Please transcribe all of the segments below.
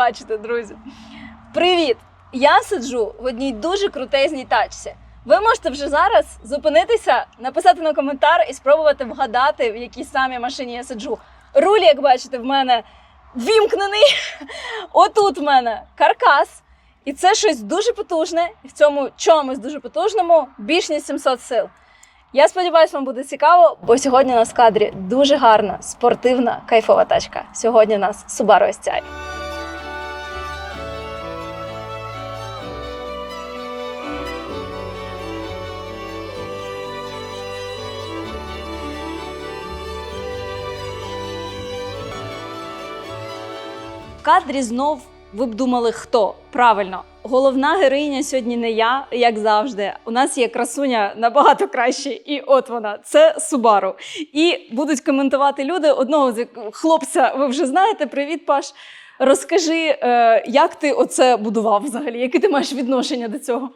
побачите, друзі. Привіт! Я сиджу в одній дуже крутезній тачці. Ви можете вже зараз зупинитися, написати на коментар і спробувати вгадати, в якій самій машині я сиджу. Руль, як бачите, в мене вімкнений. Отут в мене каркас. І це щось дуже потужне, і в цьому чомусь дуже потужному більш ніж 700 сил. Я сподіваюся, вам буде цікаво, бо сьогодні у нас в кадрі дуже гарна, спортивна, кайфова тачка. Сьогодні у нас Subaru STI. Кадрі знов ви б думали, хто правильно. Головна героїня сьогодні не я, як завжди. У нас є красуня набагато краще, і от вона це Субару. І будуть коментувати люди. Одного з хлопця ви вже знаєте. Привіт, Паш. Розкажи, е, як ти оце будував взагалі? Яке ти маєш відношення до цього?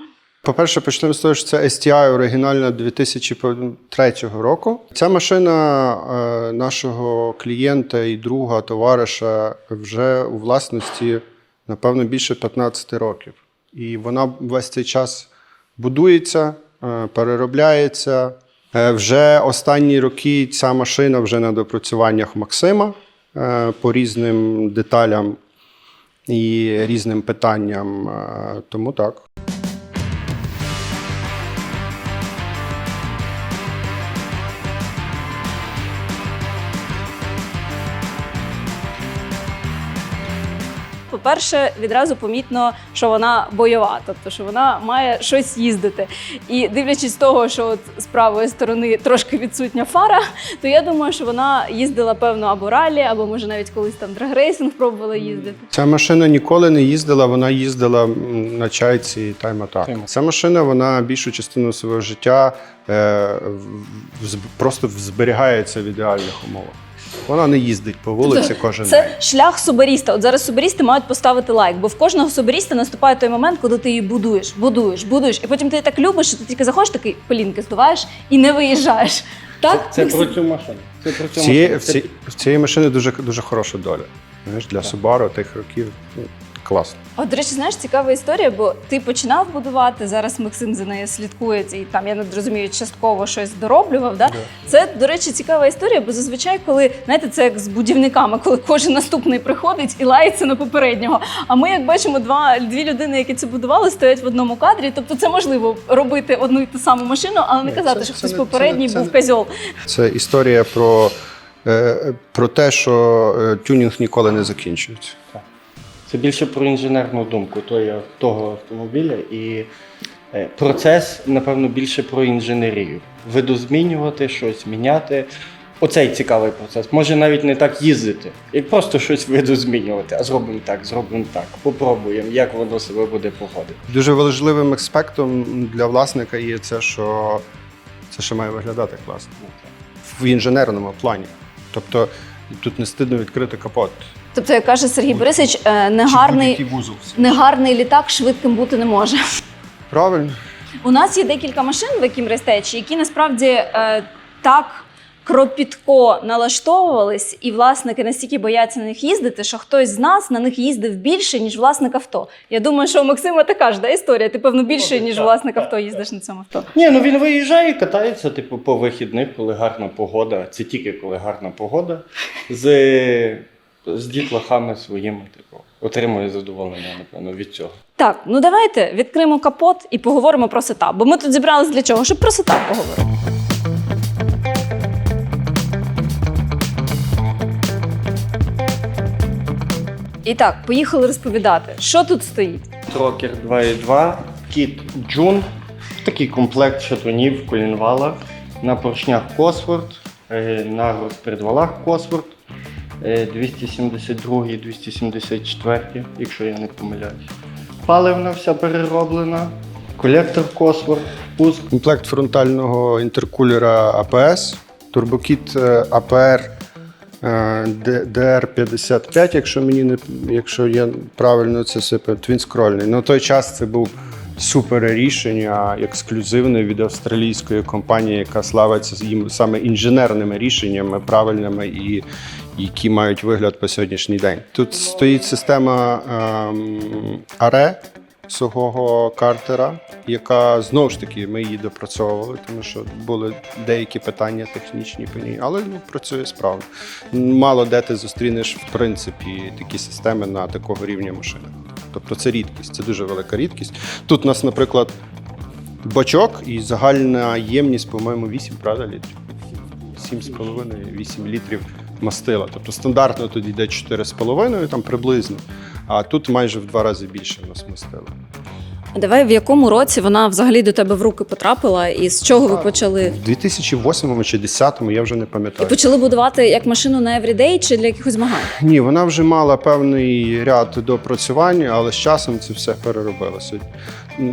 По-перше, почнемо з того, що це STI оригінальна 2003 року. Ця машина е, нашого клієнта і друга, товариша вже у власності, напевно, більше 15 років. І вона весь цей час будується, е, переробляється. Е, Вже останні роки ця машина вже на допрацюваннях Максима по різним деталям і різним питанням. Тому так. По-перше, відразу помітно, що вона бойова, тобто що вона має щось їздити. І дивлячись з того, що от з правої сторони трошки відсутня фара, то я думаю, що вона їздила певно або ралі, або може навіть колись там драгрейсинг пробувала їздити. Ця машина ніколи не їздила, вона їздила на чайці Attack. Ця машина вона більшу частину свого життя е, просто зберігається в ідеальних умовах. Вона не їздить по вулиці кожен день. Це шлях субаріста. От зараз субарісти мають поставити лайк, бо в кожного субаріста наступає той момент, коли ти її будуєш, будуєш, будуєш, і потім ти її так любиш, що ти тільки заходиш, такий пилінки здуваєш і не виїжджаєш. Так? Це про цю машину. Це про цю цієї, машину. в, ці, в цієї машини дуже, дуже хороша доля. Знаєш, для Subaru тих років ну, класно. От, до речі, знаєш, цікава історія, бо ти починав будувати, зараз Максим за нею слідкує, і там, я не розумію, частково щось дороблював. Да? Це, до речі, цікава історія, бо зазвичай, коли, знаєте, це як з будівниками, коли кожен наступний приходить і лається на попереднього. А ми, як бачимо, два, дві людини, які це будували, стоять в одному кадрі. Тобто це можливо робити одну і ту саму машину, але не Ні, казати, це- що це хтось попередній це був козьол. Це історія про, е, про те, що е, тюнінг ніколи не закінчується. Це більше про інженерну думку того, автомобіля і е, процес, напевно, більше про інженерію. Видозмінювати щось, міняти. Оцей цікавий процес. Може навіть не так їздити, і просто щось видозмінювати. А зробимо так, зробимо так, попробуємо, як воно себе буде поводити. Дуже важливим аспектом для власника є це, що це ще має виглядати класно в інженерному плані. Тобто тут не стидно відкрити капот. Тобто, як каже Сергій Борисович, е, негарний, негарний літак швидким бути не може. Правильно. У нас є декілька машин в Екім Рестечі, які насправді е, так кропітко налаштовувались, і власники настільки бояться на них їздити, що хтось з нас на них їздив більше, ніж власник авто. Я думаю, що у Максима така ж да, історія. Ти певно більше, ніж власник авто їздиш на цьому авто. Ні, ну він виїжджає і катається, типу, по вихідних, коли гарна погода. Це тільки коли гарна погода. З, з дітлахами своїми, типу, отримує задоволення, напевно, від цього. Так, ну давайте відкриємо капот і поговоримо про сетап. Бо ми тут зібрались для чого? Щоб про сетап поговорити. І так, поїхали розповідати, що тут стоїть. Трокер 2.2, кіт Джун, такий комплект шатунів, колінвала, на поршнях Косворд, е, на розпредвалах Косворд, 272 274, якщо я не помиляюсь. Паливна вся перероблена, колектор Косворд, пуск. Комплект фронтального інтеркулера АПС, турбокіт е, АПР е, Д- DR55, якщо мені не якщо я правильно це сипаю, твінскрольний. На той час це був супер рішення, ексклюзивне від австралійської компанії, яка славиться їм саме інженерними рішеннями, правильними і які мають вигляд по сьогоднішній день. Тут стоїть система ем, ARE сухого картера, яка знову ж таки ми її допрацьовували, тому що були деякі питання технічні по ній, але ну, працює справно. Мало де ти зустрінеш в принципі такі системи на такого рівня машинах. Тобто це рідкість, це дуже велика рідкість. Тут у нас, наприклад, бачок і загальна ємність, по-моєму, 8, правда, літрів? 7,5-8 літрів мастила. Тобто стандартно тут йде 4,5 там приблизно, а тут майже в два рази більше в нас мастила. А давай в якому році вона взагалі до тебе в руки потрапила, і з чого ви почали? В 2008 чи 2010 я вже не І пам'ятаю. почали будувати як машину на everyday чи для якихось змагань? Ні, вона вже мала певний ряд допрацювань, але з часом це все переробилося.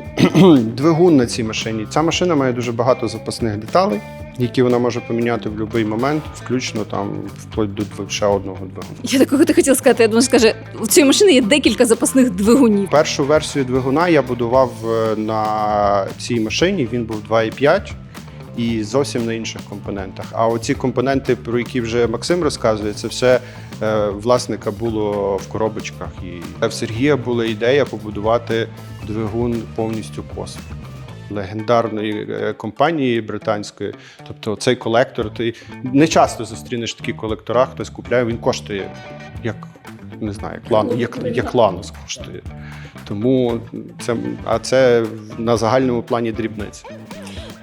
Двигун на цій машині. Ця машина має дуже багато запасних деталей, які вона може поміняти в будь-який момент, включно там вплоть до ще одного двигуна. Я такого ти хотіла сказати. Я думаю, скаже, у цієї машини є декілька запасних двигунів. Першу версію двигуна я будував е, на цій машині. Він був 2,5 і зовсім на інших компонентах. А оці компоненти, про які вже Максим розказує, це все е, власника було в коробочках. І в Сергія була ідея побудувати двигун повністю космос. Легендарної е, компанії британської, тобто цей колектор, ти не часто зустрінеш такі колектора, хтось купляє, він коштує як не знаю, як, лан, як, як ланос коштує. Тому це, а це на загальному плані дрібниці.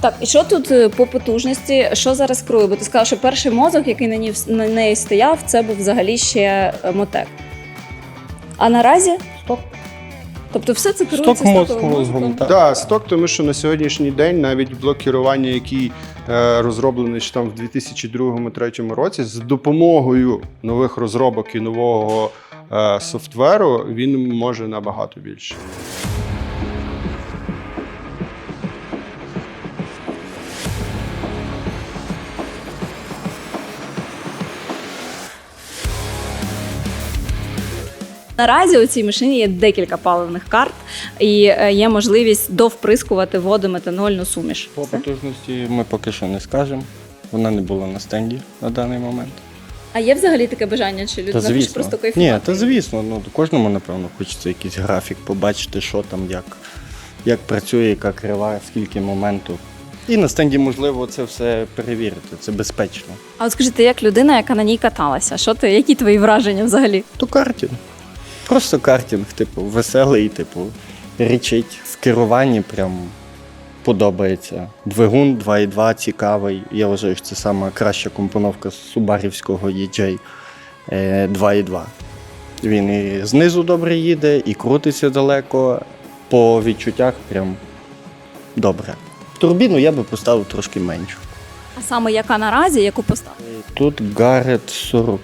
Так, і що тут е, по потужності? Що зараз керує? Бо ти сказав, що перший мозок, який на ній на неї стояв, це був взагалі ще е, мотек. А наразі Сток. Тобто все це керується Сток мозку, стоковим мозком? так. Так, сток, тому що на сьогоднішній день навіть блок керування, який е, розроблений ще там в 2002-2003 році, з допомогою нових розробок і нового е, софтверу, він може набагато більше. Наразі у цій машині є декілька паливних карт, і е, є можливість довприскувати водометанольну суміш. По потужності ми поки що не скажемо. Вона не була на стенді на даний момент. А є взагалі таке бажання, чи людина хоче звісно. просто Ні, та звісно, ну кожному, напевно, хочеться якийсь графік, побачити, що там, як, як працює, яка крива, скільки моменту. І на стенді, можливо, це все перевірити. Це безпечно. А от скажи, ти як людина, яка на ній каталася, що ти, які твої враження взагалі? То картинг. Просто картинг, типу, веселий, типу, річить. В керуванні прям подобається. Двигун 2.2 цікавий. Я вважаю, що це сама краща компоновка субарівського EJ е, 2.2. Він і знизу добре їде, і крутиться далеко. По відчуттях прям добре. Турбіну я би поставив трошки меншу. А саме яка наразі, яку поставили? Тут Гарет 40,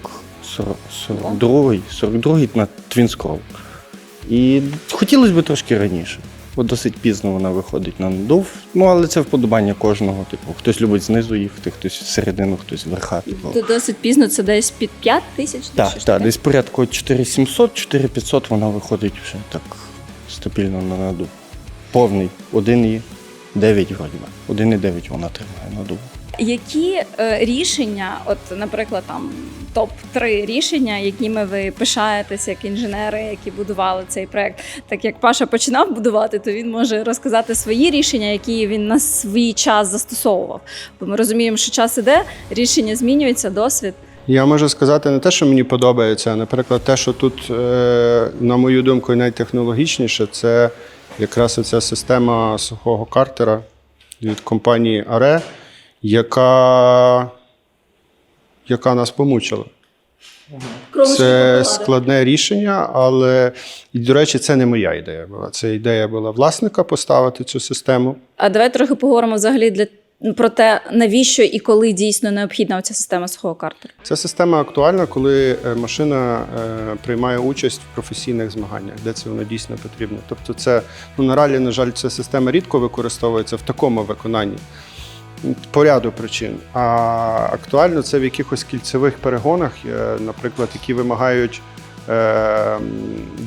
40, 42, 42 на Scroll. І хотілося б трошки раніше. Бо досить пізно вона виходить на надув. Ну, але це вподобання кожного. Типу, хтось любить знизу їхати, хтось всередину, хтось верха. Типу. Тут досить пізно, це десь під 5 тисяч? Так, так, таке? десь порядку 4700-4500 вона виходить вже так стабільно на надув. Повний 1,9 вроді. би. 1,9 вона тримає надув. Які е, рішення, от, наприклад, там топ-3 рішення, якими ви пишаєтесь як інженери, які будували цей проект? Так як Паша починав будувати, то він може розказати свої рішення, які він на свій час застосовував. Бо ми розуміємо, що час іде, рішення змінюються, досвід. Я можу сказати не те, що мені подобається, а наприклад, те, що тут, е, на мою думку, найтехнологічніше, це якраз оця система сухого картера від компанії ARE, яка, яка нас помучила. Це складне рішення, але і, до речі, це не моя ідея була. Це ідея була власника поставити цю систему. А давай трохи поговоримо взагалі для про те, навіщо і коли дійсно необхідна ця система сухого картера. Ця система актуальна, коли е, машина е, приймає участь в професійних змаганнях, де це воно дійсно потрібно. Тобто, це ну на ралі, на жаль, ця система рідко використовується в такому виконанні по ряду причин. А актуально це в якихось кільцевих перегонах, е, наприклад, які вимагають е,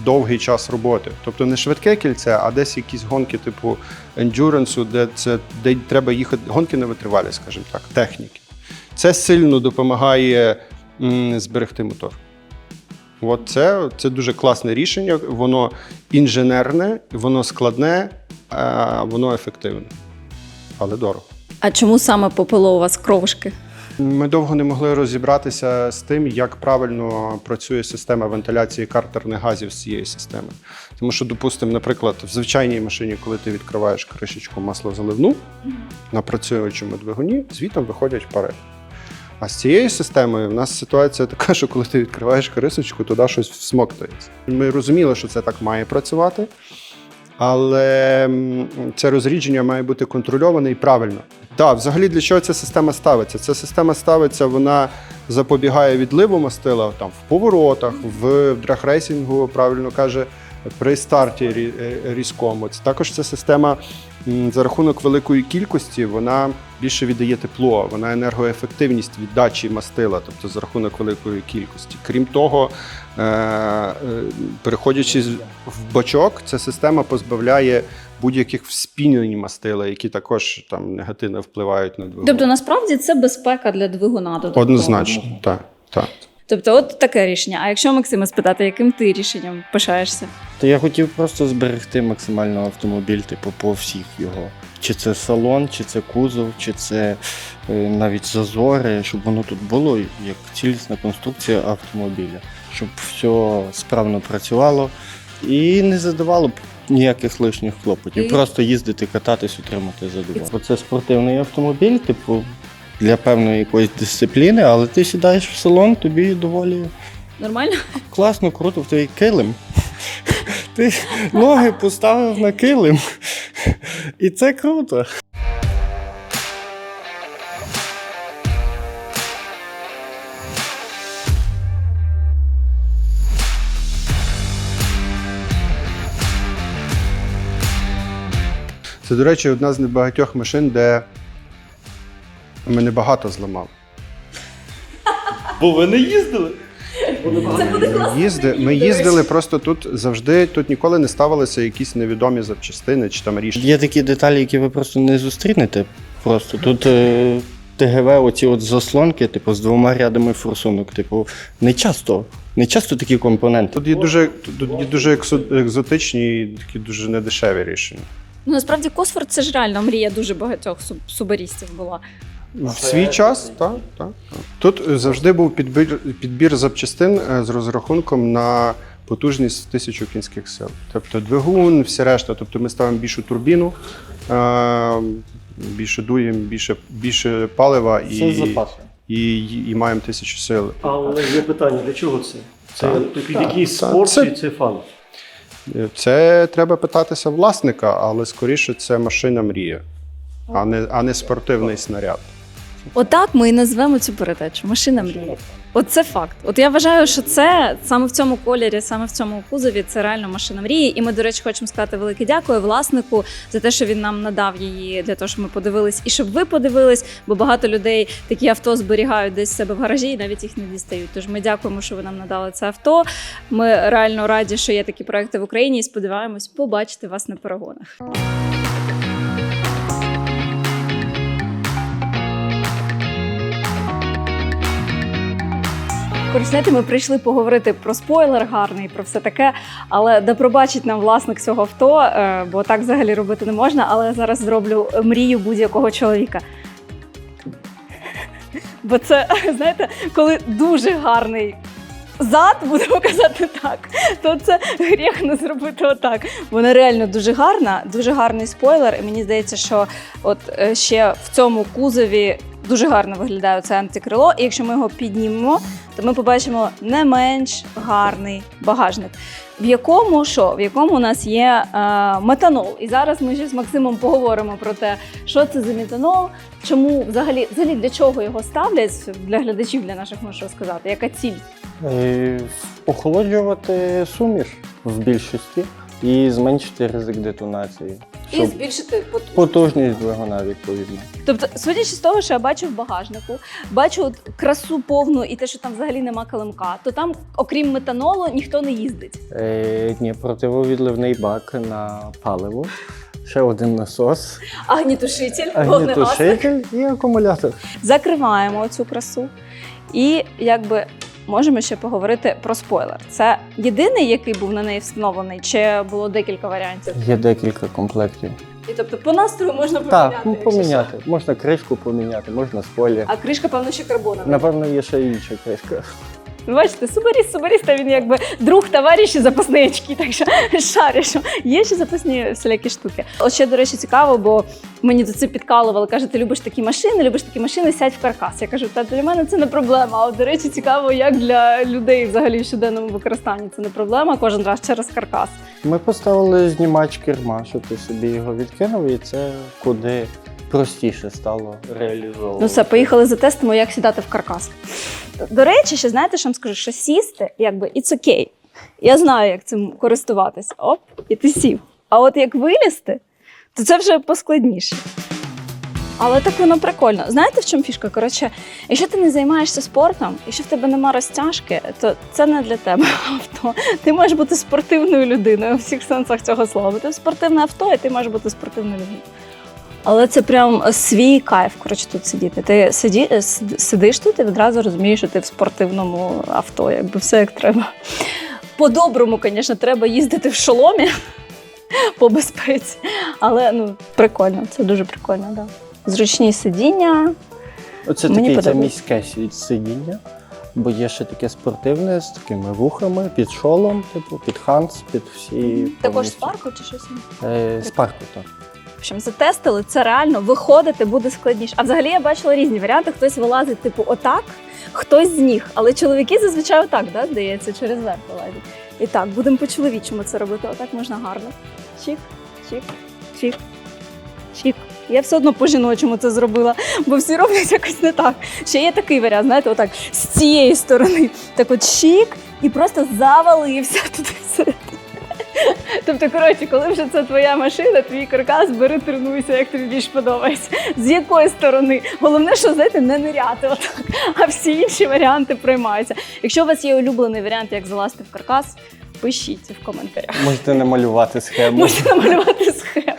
довгий час роботи. Тобто не швидке кільце, а десь якісь гонки типу ендюренсу, де це де треба їхати, гонки на витривалі, скажімо так, техніки. Це сильно допомагає зберегти мотор. От це, це дуже класне рішення. Воно інженерне, воно складне, воно ефективне, але дорого. А чому саме попило у вас кровушки? Ми довго не могли розібратися з тим, як правильно працює система вентиляції картерних газів з цієї системи. Тому що, допустимо, наприклад, в звичайній машині, коли ти відкриваєш кришечку маслозаливну на працюючому двигуні, звітом виходять пари. А з цією системою в нас ситуація така, що коли ти відкриваєш крисочку, туди щось всмоктується. Ми розуміли, що це так має працювати, але це розрідження має бути контрольоване і правильно. Так, взагалі для чого ця система ставиться? Ця система ставиться, вона запобігає відливу мастила там, в поворотах, в драгрейсінгу, правильно каже, при старті е, різкому. Також ця система за рахунок великої кількості вона більше віддає тепло, вона енергоефективність віддачі мастила, тобто за рахунок великої кількості. Крім того, е, е, переходячи в бачок, ця система позбавляє будь-яких вспінень мастила, які також там негативно впливають на двигун. Тобто, насправді це безпека для двигуна. додатково. Однозначно, так. так. Тобто, от таке рішення. А якщо Максима спитати, яким ти рішенням пишаєшся? То я хотів просто зберегти максимально автомобіль, типу, по всіх його. Чи це салон, чи це кузов, чи це е, навіть зазори, щоб воно тут було як цілісна конструкція автомобіля, щоб все справно працювало і не задавало б ніяких лишніх клопотів. І- Просто їздити, кататись, отримати задоволення. Бо це спортивний автомобіль, типу, для певної якоїсь дисципліни, але ти сідаєш в салон, тобі доволі Нормально? класно, круто в твій килим. Ти ноги поставив на килим. І це круто. Це, до речі, одна з небагатьох машин, де ми небагато зламали. Бо ви не їздили. Ми, їзди, ми їздили просто тут завжди, тут ніколи не ставилися якісь невідомі запчастини чи там рішення. Є такі деталі, які ви просто не зустрінете. Просто тут е, ТГВ, оці от заслонки, типу, з двома рядами форсунок. Типу, не часто. Не часто такі компоненти. Тут є дуже, тут є дуже ексо- екзотичні і такі дуже недешеві рішення. Ну насправді Косфорд це ж реально мрія дуже багатьох суб- субарістів була. В свій час, так, так. Тут завжди був підбір, підбір запчастин е, з розрахунком на потужність тисячу кінських сил. Тобто двигун, все решта. Тобто ми ставимо більшу турбіну, е, більше дуємо, більше, більше палива і, запасом. і, і, маємо тисячу сил. Але є питання, для чого це? Це під якийсь спорт Це- чи це фан? Це треба питатися власника, але скоріше це машина мрія, а не, а не спортивний снаряд. Отак ми і назвемо цю передачу Машина мрії. От це факт. От я вважаю, що це саме в цьому кольорі, саме в цьому кузові, це реально машина мрії. І ми, до речі, хочемо сказати велике дякую власнику за те, що він нам надав її для того, щоб ми подивились, і щоб ви подивились, бо багато людей такі авто зберігають десь в себе в гаражі і навіть їх не дістають. Тож ми дякуємо, що ви нам надали це авто. Ми реально раді, що є такі проекти в Україні, і сподіваємось побачити вас на перегонах. Корисняти, ми прийшли поговорити про спойлер гарний, про все таке. Але да пробачить нам власник цього авто, е, бо так взагалі робити не можна. Але я зараз зроблю мрію будь-якого чоловіка. Бо це, знаєте, коли дуже гарний зад, будемо казати так, то це гріх не зробити отак. Вона реально дуже гарна, дуже гарний спойлер. І мені здається, що от е, ще в цьому кузові дуже гарно виглядає це антикрило. І якщо ми його піднімемо, то ми побачимо не менш гарний багажник. В якому що? В якому у нас є е, метанол. І зараз ми ще з Максимом поговоримо про те, що це за метанол, чому взагалі, взагалі для чого його ставлять для глядачів, для наших можу сказати, яка ціль? Охолоджувати суміш в більшості. і зменшити ризик детонації. І Щоб збільшити потужність. потужність двигуна відповідно. Тобто, судячи з того, що я бачу в багажнику, бачу от красу повну і те, що там взагалі нема килимка, то там, окрім метанолу, ніхто не їздить. Е, ні, противовідливний бак на паливо, ще один насос, Агнітушитель, вогнегасник. агнітушитель і акумулятор. Закриваємо цю красу. І якби можемо ще поговорити про спойлер. Це єдиний, який був на неї встановлений, чи було декілька варіантів? Є декілька комплектів. І тобто по настрою можна поміняти. Так, ну, якщо поміняти. Можна кришку поміняти, можна спойлер. А кришка, певно, ще карбонова. Напевно, є ще інша кришка. Бачите, субаріст, субаріст, та він якби друг, товариш і запасні очки, так що шариш. Є ще запасні всілякі штуки. От ще, до речі, цікаво, бо мені тут це підкалували. Каже, ти любиш такі машини, любиш такі машини, сядь в каркас. Я кажу, та для мене це не проблема. А от, до речі, цікаво, як для людей взагалі в щоденному використанні це не проблема. Кожен раз через каркас. Ми поставили знімач керма, щоб ти собі його відкинув, і це куди простіше стало реалізовувати. Ну все, поїхали затестимо, як сідати в каркас. До речі, ще знаєте, що вам скажу, що сісти, якби it's okay. Я знаю, як цим користуватись. Оп, і ти сів. А от як вилізти, то це вже поскладніше. Але так воно прикольно. Знаєте, в чому фішка? Коротше, якщо ти не займаєшся спортом, якщо в тебе нема розтяжки, то це не для тебе авто. Ти можеш бути спортивною людиною у всіх сенсах цього слова. Ти спортивне авто, і ти можеш бути спортивною людиною. Але це прям свій кайф, коротше, тут сидіти. Ти сиді, сидиш тут і відразу розумієш, що ти в спортивному авто, якби все як треба. По-доброму, звісно, треба їздити в шоломі по безпеці. Але ну, прикольно, це дуже прикольно. Да. Зручні сидіння. Оце Мені таке це міське сидіння, бо є ще таке спортивне з такими вухами, під шолом, типу, під ханс, під всі. Також з парку чи щось? Е, з парку, так. В общем, затестили, це реально виходити буде складніше. А взагалі я бачила різні варіанти. Хтось вилазить, типу, отак, хтось з ніг. Але чоловіки зазвичай отак, да, здається, через верх вилазять. І так, будемо по-чоловічому це робити. Отак можна гарно. Чік, чік, чік, чік. Я все одно по-жіночому це зробила, бо всі роблять якось не так. Ще є такий варіант, знаєте, отак з цієї сторони. Так от чік і просто завалився туди. Тобто, коротше, коли вже це твоя машина, твій каркас, бери, тренуйся, як тобі більш подобається. З якої сторони? Головне, що знаєте, не ниряти отак, а всі інші варіанти приймаються. Якщо у вас є улюблений варіант, як залазити в каркас, пишіть в коментарях. Можете не малювати схему. Можете намалювати схему.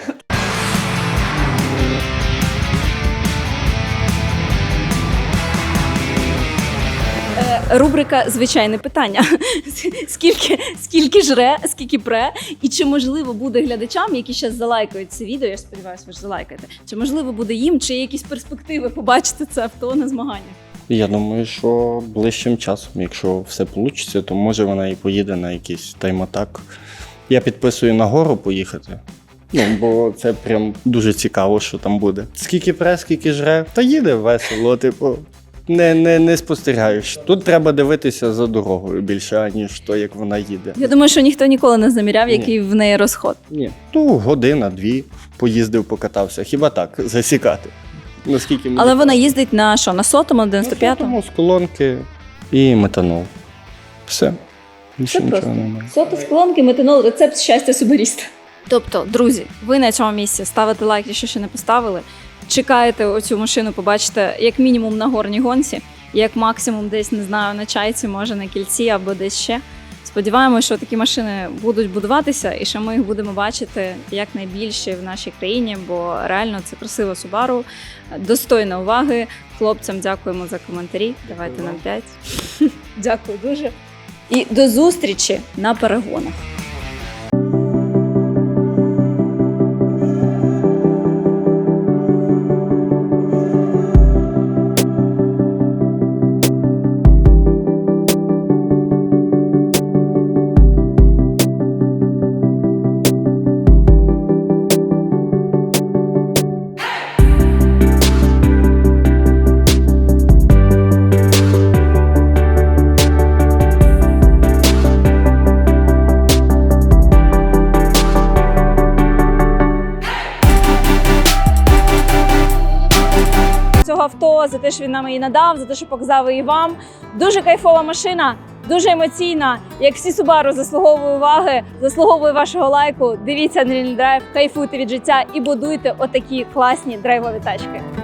Рубрика Звичайне питання. Скільки, скільки жре, скільки пре, і чи можливо буде глядачам, які зараз залайкають це відео, я сподіваюся, ви ж залайкаєте, чи можливо буде їм, чи є якісь перспективи побачити це авто на змаганнях? Я думаю, що ближчим часом, якщо все вийде, то може вона і поїде на якийсь тайм-атак. Я підписую на гору поїхати. Ну, бо це прям дуже цікаво, що там буде. Скільки пре, скільки жре, та їде весело, типу. Не, не, не спостерігаєш. Тут треба дивитися за дорогою більше, аніж то, як вона їде. Я думаю, що ніхто ніколи не заміряв, Ні. який в неї розход. Ні. Ну, година, дві поїздив, покатався. Хіба так, засікати. Наскільки мені Але вона їздить на що? На сотому, на 95-му? Тому з колонки і метанол. Все. Більше Все нічого просто. немає. Сота з колонки, метанол, рецепт щастя субаріста. Тобто, друзі, ви на цьому місці ставите лайк, якщо ще не поставили. Чекаєте оцю машину, побачите як мінімум на горній гонці, як максимум десь не знаю на чайці, може на кільці або десь ще. Сподіваємося, що такі машини будуть будуватися, і що ми їх будемо бачити якнайбільше в нашій країні, бо реально це красиво Subaru, достойна уваги. Хлопцям дякуємо за коментарі. Давайте нам 5. Дякую дуже. І до зустрічі на перегонах. Цього авто, за те, що він нам її надав, за те, що показав її вам. Дуже кайфова машина. дуже емоційна. Як всі Subaru заслуговує уваги, заслуговує вашого лайку. Дивіться Unreal Drive, кайфуйте від життя і будуйте отакі класні драйвові тачки.